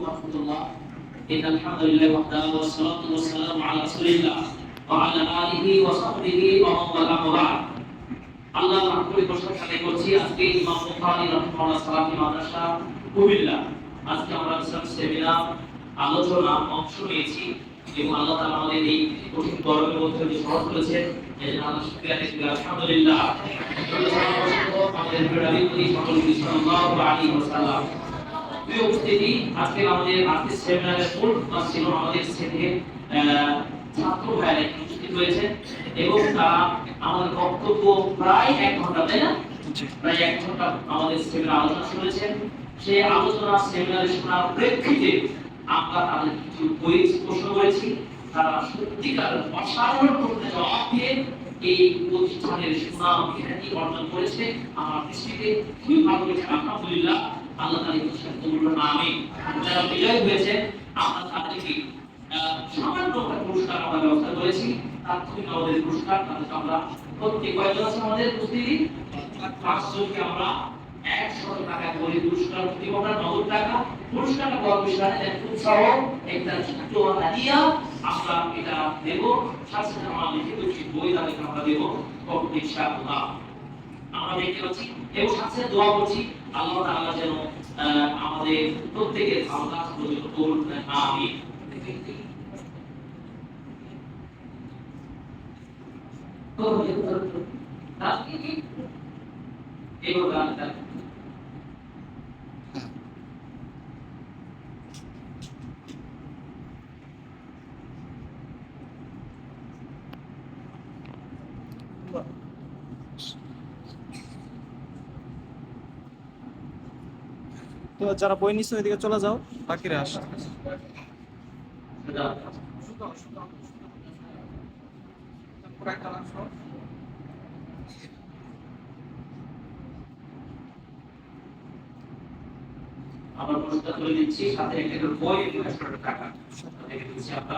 ورحمة الله إن الحمد لله وحده والصلاة والسلام على رسول الله وعلى آله وصحبه ومن والاه وبعد আল্লাহ রাব্বুল প্রশংসা আদায় করছি আজকে ইমাম বুখারী রাহিমাহুল্লাহ সালাফি মাদ্রাসা কুমিল্লা আজকে আমরা ইসলাম সেমিনার আলোচনা অংশ নিয়েছি এবং আল্লাহ তাআলা আমাদের এই কঠিন গরমের মধ্যে যে সহজ করেছেন এই জন্য আল্লাহ শুকরিয়া আদায় করি আলহামদুলিল্লাহ আমাদের প্রিয় নবী সকল সাল্লাল্লাহু আলাইহি ওয়াসাল্লাম প্রিয় উপস্থিতি আজকে আমাদের আজকের সেমিনারের মূল ছিল আমাদের সেটে ছাত্র ভাইরা উপস্থিত হয়েছে এবং তারা আমাদের বক্তব্য প্রায় এক ঘণ্টা তাই না? প্রায় এক ঘণ্টা আমাদের সেমিনার আলোচনা শুনেছেন সেই আলোচনা সেমিনারে শোনার প্রেক্ষিতে আমরা তাদের কিছু কুইজ প্রশ্ন করেছি। তারা সত্যিকার অসাধারণ প্রশ্নের জবাব দিয়ে এই প্রতিষ্ঠানের সুনাম, খ্যাতি অর্জন করেছে আমার দৃষ্টিতে। খুবই ভালো লেগেছে আলহামদুলিল্লাহ, আল্লাহ এই প্রতিষ্ঠান আমিন। যারা বিজয় হয়েছে আমরা তাদেরকে সামান্য একটা পুরস্কার আমরা ব্যবস্থা করেছি। আমাদের পুরস্কার তাদেরকে আমরা প্রত্যেক কয়জন আছে আমাদের উপস্থিতি। পাঁচজনকে আমরা একশো টাকা করে পুরস্কার নগদ টাকা। পুরস্কারটা বড় বিষয় উৎসাহ, একটা ছোট হাদিয়া আমরা এটা দেব সাথে সাথে আমরা লিখিত একটি বই তাদেরকে আমরা দেব ইনশাআল্লাহ আমরা দেখতে পাচ্ছি এবং সাথে সাথে দোয়া করছি আল্লাহ তাআলা যেন আমাদের প্রত্যেকের ভালো কাজগুলো কবুল করেন। আমিন এইভাবে তো যারা বই নিচ্ছে ওইদিকে চলে যাও। বাকিরা আস। আমরা পুরস্কার তুলে দিচ্ছি সাথে একটা বই একশো টাকা। রেখে দিচ্ছি আমরা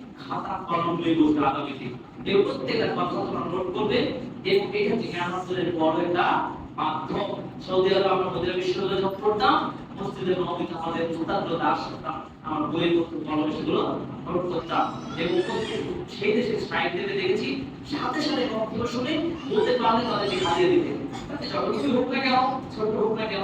আমাদের চূড়ান্ত দাস আমার বইয়ের পত্র কলম সেগুলো নোট করতাম। এবং দেখেছি, সাথে সাথে বক্তব্য শুনে বলতে হারিয়ে দিতে। তাতে যত কিছু হোক না কেন ছোট হোক না কেন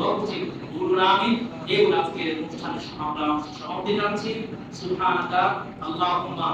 তাদের আমাদের দোয়া করছি গুরুর আমিন এবং আজকের আমরা সমাপ্তি জানছি সুবহানাকা আল্লাহুম্মা